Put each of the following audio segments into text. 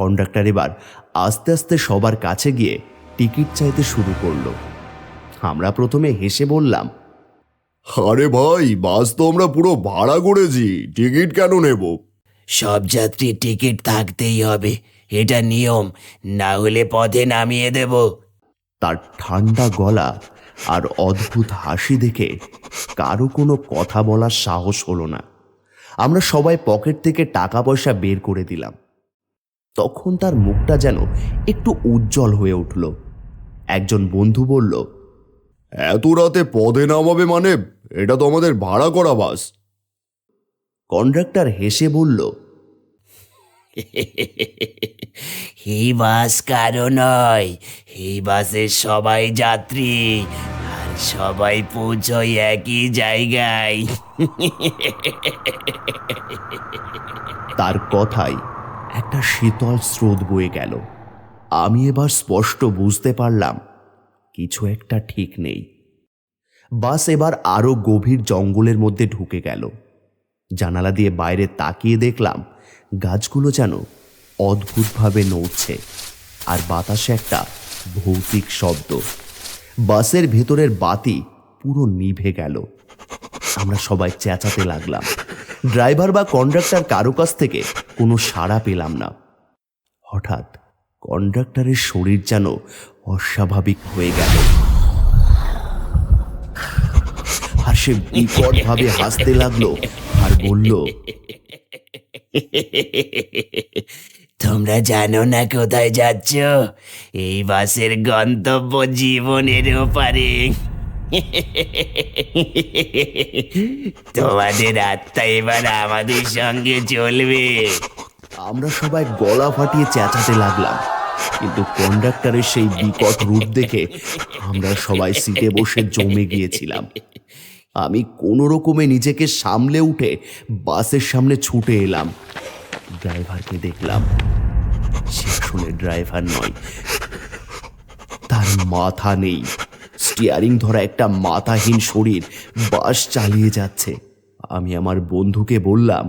Conductor এবার আস্তে আস্তে সবার কাছে গিয়ে টিকিট চাইতে শুরু করল। আমরা প্রথমে হেসে বললাম আরে ভাই বাস তো আমরা পুরো ভাড়া করেছি টিকিট কেন নেব? সব যাত্রীর টিকিট থাকতেই হবে এটা নিয়ম না হলে পথে নামিয়ে দেব। তার ঠান্ডা গলা আর অদ্ভুত হাসি দেখে কারও কোনো কথা বলার সাহস হলো না। আমরা সবাই পকেট থেকে টাকা পয়সা বের করে দিলাম। তখন তার মুখটা যেন একটু উজ্জ্বল হয়ে উঠল। একজন বন্ধু বলল এত রাতে পদে নামাবে মানে? এটা তো আমাদের ভাড়া করা বাস। কন্ডাক্টর হেসে বলল এই বাস কারও নয় এই বাসের সবাই যাত্রী আর সবাই পৌঁছয় একই জায়গায়। তার কথাই একটা শীতল স্রোত বয়ে গেল। আমি এবার স্পষ্ট বুঝতে পারলাম, কিছু একটা ঠিক নেই। বাস এবার আরও গভীর জঙ্গলের মধ্যে ঢুকে গেল। জানালা দিয়ে বাইরে তাকিয়ে দেখলাম, গাছগুলো যেন অদ্ভুতভাবে নড়ছে আর বাতাসে একটা ভৌতিক শব্দ। বাসের ভেতরের বাতি পুরো নিভে গেল। আমরা সবাই চেঁচাতে লাগলাম ড্রাইভার বা কন্ডাক্টর কারও কাছ থেকে কোনো সাড়া পেলাম না। হঠাৎ কন্ডাক্টরের শরীর যেন অস্বাভাবিক হয়ে গেল। আর সে বিকটভাবে হাসতে লাগল আর বলল, তোমরা জানো না কোথায় যাচ্ছ? এই বাসের গন্তব্য জীবনের ওপারে। তোমাদের আত্মা এবার আমাদের সঙ্গে চলবে। আমরা সবাই গলা ফাটিয়ে চেঁচাতে লাগলাম, কিন্তু কন্ডাক্টরের সেই বিকট রূপ দেখে আমরা সবাই সিটে বসে জমে গিয়েছিলাম। আমি কোনো রকমে নিজেকে সামলে উঠে বাসের সামনে ছুটে এলাম। ড্রাইভারকে দেখলাম, সে আসলে ড্রাইভার নয়, তার মাথা নেই। স্টিয়ারিং ধরা একটা মাথাহীন শরীর, বাস চালিয়ে যাচ্ছে। আমি আমার বন্ধুকে বললাম,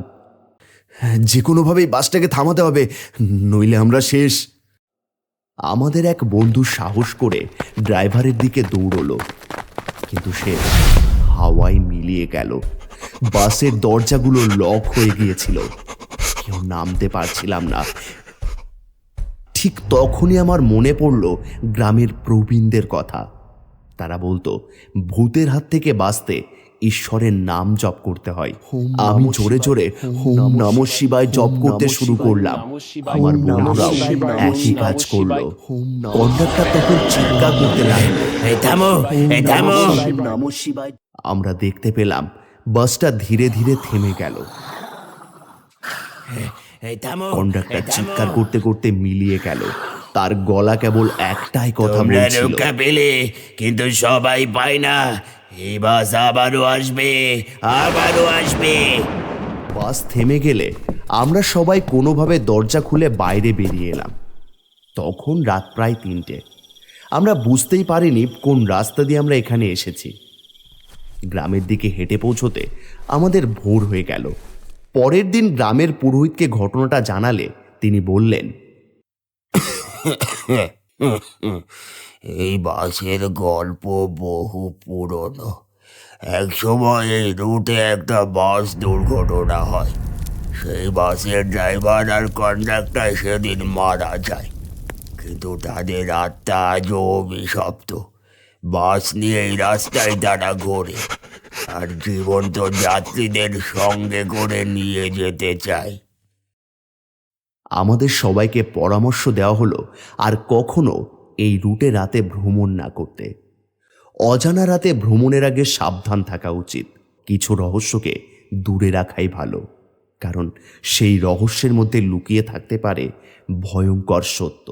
যে কোনোভাবেই বাসটাকে থামাতে হবে, নইলে আমরা শেষ। আমাদের এক বন্ধু সাহস করে ড্রাইভারের দিকে দৌড়লো, কিন্তু সে হাওয়ায় মিলিয়ে গেল। বাসের দরজাগুলো লক হয়ে গিয়েছিল। কেউ নামতে পারছিলাম না। ঠিক তখনই আমার মনে পড়ল গ্রামের প্রবীণদের কথা। তারা বলতো ভূতের হাত থেকে বাঁচতে ঈশ্বরের নাম জপ করতে হয়। আমি জোরে জোরে হোম নম শিবায়। জপ করতে শুরু করলাম। আমার বন্ধুরাও একই কাজ করল। কন্ডাক্টর তখন চিৎকার করতে লাগল। আমরা দেখতে পেলাম বাসটা ধীরে ধীরে থেমে গেল। কন্ডাক্টর চিৎকার করতে করতে মিলিয়ে গেল। তার গলা কেবল একটাই কথা তোমরা বলছিল। রক্ষা পেলে কিন্তু সবাই পায় না। এই বাস আবারও আসবে আবারও আসবে। বাস থেমে গেলে আমরা সবাই কোনোভাবে দরজা খুলে বাইরে বেরিয়ে এলাম। তখন রাত প্রায় তিনটে। আমরা বুঝতেই পারিনি কোন রাস্তা দিয়ে আমরা এখানে এসেছি। গ্রামের দিকে হেঁটে পৌঁছোতে আমাদের ভোর হয়ে গেল। পরের দিন গ্রামের পুরোহিতকে ঘটনাটা জানালে তিনি বললেন এই বাসের গল্প বহু পুরনো। এক সময় এই রুটে একটা বাস দুর্ঘটনা হয়। সেই বাসের ড্রাইভার আর কন্ডাক্টর সেদিন মারা যায়। কিন্তু তাদের আত্মা আজও অভিশপ্ত। বাস নিয়ে এই রাস্তায় তারা ঘোরে। আর জীবন্ত যাত্রীদের সঙ্গে করে নিয়ে যেতে চায়। আমাদের সবাইকে পরামর্শ দেওয়া হলো আর কখনো এই রুটে রাতে ভ্রমণ না করতে। অজানা রাতে ভ্রমণের আগে সাবধান থাকা উচিত। কিছু রহস্যকে দূরে রাখাই ভালো, কারণ সেই রহস্যের মধ্যে লুকিয়ে থাকতে পারে ভয়ঙ্কর সত্য।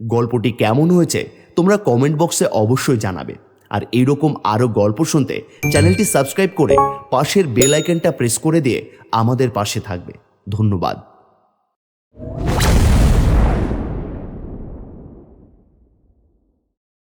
গল্পটি কেমন হয়েছে তোমরা কমেন্ট বক্সে অবশ্যই জানাবে। আর এইরকম আরও গল্প শুনতে চ্যানেলটি সাবস্ক্রাইব করে পাশের বেল আইকনটা প্রেস করে দিয়ে আমাদের পাশে থাকবে। ধন্যবাদ।